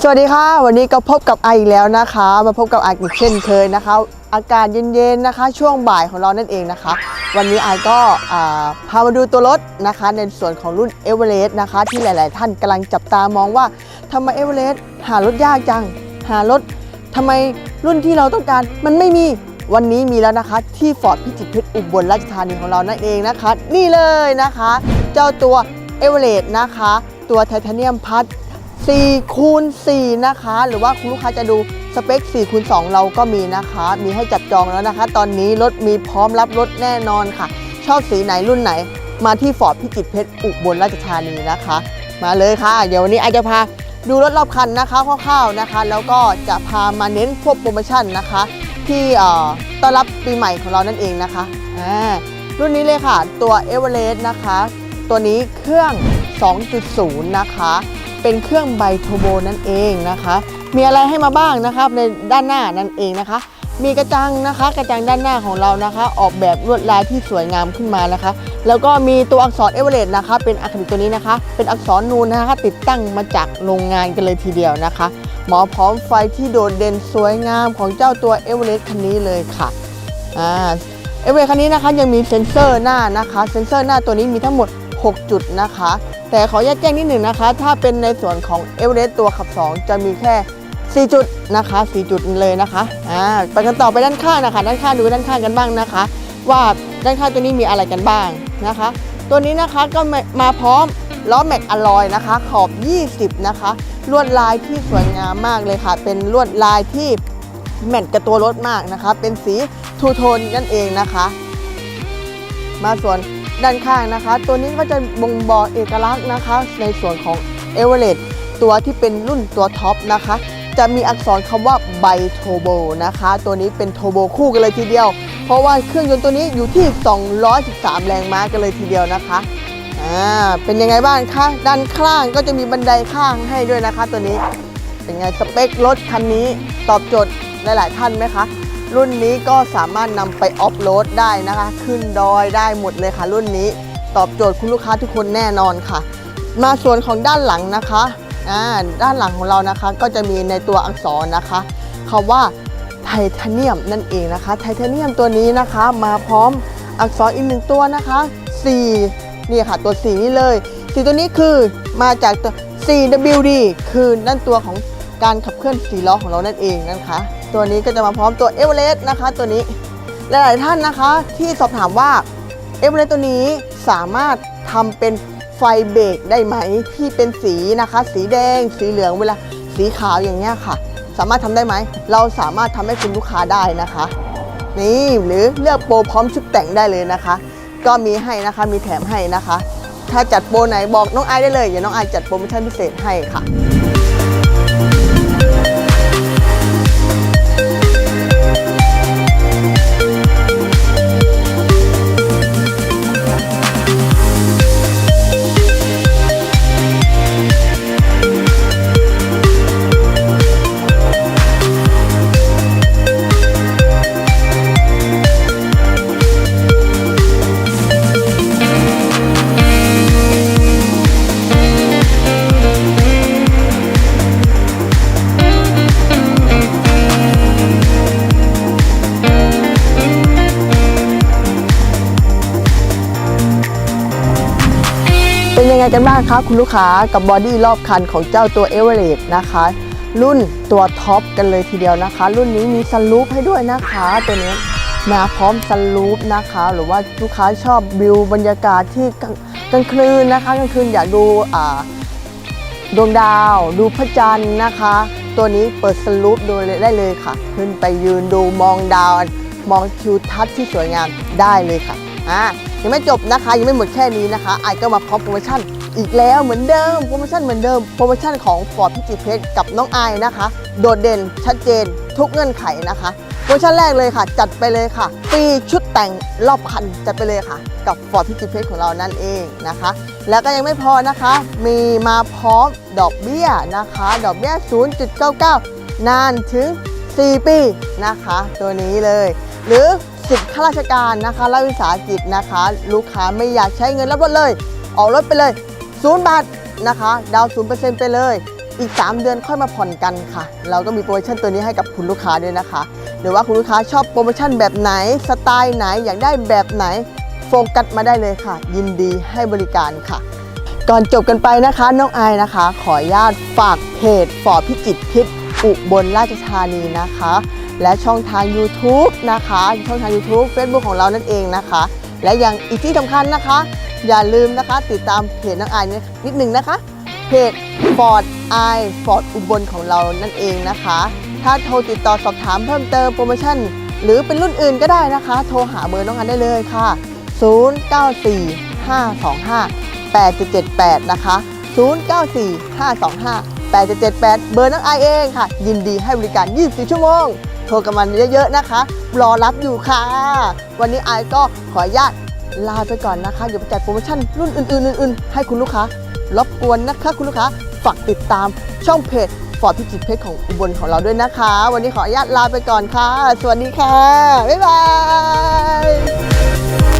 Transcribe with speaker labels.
Speaker 1: สวัสดีค่ะ วันนี้ก็พบกับไออีกแล้วนะคะ มาพบกับไออีกเช่นเคยนะคะ อากาศเย็นๆนะคะ ช่วงบ่ายของเรานั่นเองนะคะ วันนี้ไอก็พามาดูตัวรถนะคะ ในส่วนของรุ่นเอเวอเรสต์นะคะ ที่หลาย ๆ ท่านกำลังจับตามองว่าทำไมเอเวอเรสต์หารถยากจัง หารถทำไมรุ่นที่เราต้องการมันไม่มีวันนี้มีแล้วนะคะที่ฟอร์ดพิจิตรเพชรอุบลราชธานีของเรานั่นเองนะคะ นี่เลยนะคะ เจ้าตัวเอเวอเรสต์นะคะ ตัวไทเทเนียมพัท 4คูณ4นะคะ หรือว่าคุณลูกค้าจะดูสเปค4คูณ2เราก็มีนะคะ มีให้จับจองแล้วนะคะ ตอนนี้รถมีพร้อมรับรถแน่นอนค่ะ ชอบสีไหนรุ่นไหน มาที่ฟอร์ดพิจิตรเพชรอุบลราชธานีนะคะ มาเลยค่ะ เดี๋ยววันนี้อาจจะพาดูรถรอบคันนะคะคร่าวๆนะคะ แล้วก็จะพามาเน้นพวกโปรโมชั่นนะคะ ที่ต้อนรับปีใหม่ของเรานั่นเองนะคะรุ่นนี้เลยค่ะตัว e v e r e s t นะคะ ตัวนี้เครื่อง 2.0 นะคะ เป็นเครื่องไบโทโบนั่นเองนะคะ มีอะไรให้มาบ้างนะครับในด้านหน้านั่นเองนะคะ มีกระจังนะคะ กระจังด้านหน้าของเรานะคะ ออกแบบลวดลายที่สวยงามขึ้นมานะคะ แล้วก็มีตัวอักษรเอเวอเรสต์นะคะ เป็นอะคริลิกตัวนี้นะคะ เป็นอักษรนูนนะคะ ติดตั้งมาจากโรงงานกันเลยทีเดียวนะคะ หมอพร้อมไฟที่โดดเด่นสวยงามของเจ้าตัวเอเวอเรสต์คันนี้เลยค่ะอ่าเอเวอเรสต์คันนี้นะคะยังมีเซ็นเซอร์หน้านะคะ เซ็นเซอร์หน้าตัวนี้มีทั้งหมด 6 จุดนะคะ แต่ขอแยกแจ้งนิดหนึ่งนะคะ ถ้าเป็นในส่วนของเอเวอเรสต์ตัวขับ 2 จะมีแค่ 4 จุดนะคะ4จุดเลยนะคะอ่าไปกันต่อไปด้านข้างนะคะ ด้านข้างดูด้านข้างกันบ้างนะคะ ว่าด้านข้างตัวนี้มีอะไรกันบ้างนะคะ ตัวนี้นะคะก็มาพร้อมล้อแม็กอลลอยนะคะ ขอบ 20 นะคะ ลวดลายที่สวยงามมากเลยค่ะ เป็นลวดลายที่แมทกับตัวรถมากนะคะ เป็นสีทูโทนนั่นเองนะคะ มาส่วน ด้านข้างนะคะ ตัวนี้ก็จะบ่งบอกเอกลักษณ์นะคะ ในส่วนของเอเวอเรสตัวที่เป็นรุ่นตัวท็อปนะคะ จะมีอักษรคำว่าไบโทโบนะคะ ตัวนี้เป็นโทโบคู่กันเลยทีเดียว เพราะว่าเครื่องยนต์ตัวนี้อยู่ที่ 213 แรงม้ากันเลยทีเดียวนะคะอ่าเป็นยังไงบ้างคะด้านข้างก็จะมีบันไดข้างให้ด้วยนะคะ ตัวนี้เป็นไงสเปครถคันนี้ตอบโจทย์หลาย ๆ ท่านไหมคะ รุ่นนี้ก็สามารถนำไปออฟโรดได้นะคะ ขึ้นดอยได้หมดเลยค่ะ รุ่นนี้ตอบโจทย์คุณลูกค้าทุกคนแน่นอนค่ะ มาส่วนของด้านหลังนะคะอ่าด้านหลังของเรานะคะก็จะมีในตัวอักษรนะคะคำว่าไทเทเนียมนั่นเองนะคะ ไทเทเนียมตัวนี้นะคะมาพร้อมอักษรอีกหนึ่งตัวนะคะ C นี่ค่ะตัว C นี่เลยสีตัวนี้คือมาจากตัว CWD คือนั่นตัวของการขับเคลื่อนสีล้อของเรานั่นเองนะคะ ตัวนี้ก็จะมาพร้อมตัวเอเวอเรสต์นะคะ ตัวนี้หลายๆท่านนะคะที่สอบถามว่าเอเวอเรสต์ตัวนี้สามารถทำเป็นไฟเบรกได้ไหมที่เป็นสีนะคะ สีแดง สีเหลืองเวลาสีขาวอย่างเงี้ยค่ะ สามารถทำได้ไหม เราสามารถทำให้คุณลูกค้าได้นะคะ นี่หรือเลือกโปรพร้อมชุดแต่งได้เลยนะคะ ก็มีให้นะคะมีแถมให้นะคะ ถ้าจัดโปรไหนบอกน้องไอได้เลยเดี๋ยวน้องไอจัดโปรโมชั่นพิเศษให้ค่ะ ไงกันบ้างคะคุณลูกค้ากับบอดี้รอบคันของเจ้าตัวเอเวอเรสต์นะคะ รุ่นตัวท็อปกันเลยทีเดียวนะคะ รุ่นนี้มีซันรูฟให้ด้วยนะคะตัวนี้มาพร้อมซันรูฟนะคะ หรือว่าลูกค้าชอบวิวบรรยากาศที่กลางกลางคืนนะคะกลางคืนอยากดูอ่าดวงดาว ดูพระจันทร์นะคะ ตัวนี้เปิดสลูปดูได้เลยค่ะ ขึ้นไปยืนดูมองดาว มองทิวทัศน์ที่สวยงามได้เลยค่ะอะ ยังไม่จบนะคะ ยังไม่หมดแค่นี้นะคะไอก็มาพร้อมโปรโมชั่นอีกแล้วเหมือนเดิมโปรโมชั่นเหมือนเดิมโปรโมชั่นของฟอร์ดพิจิตรเพชรกับน้องไอนะคะ โดดเด่นชัดเจน ทุกเงื่อนไขนะคะโปรโมชั่นแรกเลยค่ะ จัดไปเลยค่ะฟรีชุดแต่งรอบคันจัดไปเลยค่ะ กับฟอร์ดพิจิตรเพชรของเรานั่นเองนะคะ แล้วก็ยังไม่พอนะคะ มีมาพร้อมดอกเบี้ยนะคะ ดอกเบี้ย 0.99 นานถึง 4 ปีนะคะ ตัวนี้เลย หรือ สิทธิ์ข้าราชการนะคะรัฐวิสาหกิจนะคะ ลูกค้าไม่อยากใช้เงินรับรถเลย ออกรถไปเลย0บาทนะคะ ดาวน์0%ไปเลย อีก 3 เดือนค่อยมาผ่อนกันค่ะ เราก็มีโปรโมชั่นตัวนี้ให้กับคุณลูกค้าด้วยนะคะหรือว่าคุณลูกค้าชอบโปรโมชั่นแบบไหนสไตล์ไหนอยากได้แบบไหนโฟกัสมาได้เลยค่ะ ยินดีให้บริการค่ะ ก่อนจบกันไปนะคะน้องอายนะคะ ขออนุญาตฝากเพจฟอพิจิตรพิษอุบลราชธานีนะคะ และช่องทาง YouTube นะคะ ช่องทาง YouTube Facebook ของเรานั่นเองนะคะ และยังอีกที่สำคัญนะคะ อย่าลืมนะคะติดตามเพจน้องอายนิดนึงนะคะ เพจ Ford i Ford อุบลของเรานั่นเองนะคะ ถ้าโทรติดต่อสอบถามเพิ่มเติมโปรโมชั่น หรือเป็นรุ่นอื่นก็ได้นะคะ โทรหาเบอร์น้องอันได้เลยค่ะ 0945258778 นะคะ 0945258778 เบอร์น้องไอเองค่ะ ยินดีให้บริการ 24 ชั่วโมง ทรกันมาเยอะๆนะคะ รอรับอยู่ค่ะ วันนี้ไอก็ขออนุญาตลาไปก่อนนะคะอย่าไปจัดโปรโมชั่นรุ่นอื่นๆอื่นๆให้คุณลูกค้ารบกวนนะคะ คุณลูกค้าฝากติดตามช่องเพจฟอร์ดพิจิตรเพชรของอุบลของเราด้วยนะคะ วันนี้ขออนุญาตลาไปก่อนค่ะ สวัสดีค่ะ บ๊ายบาย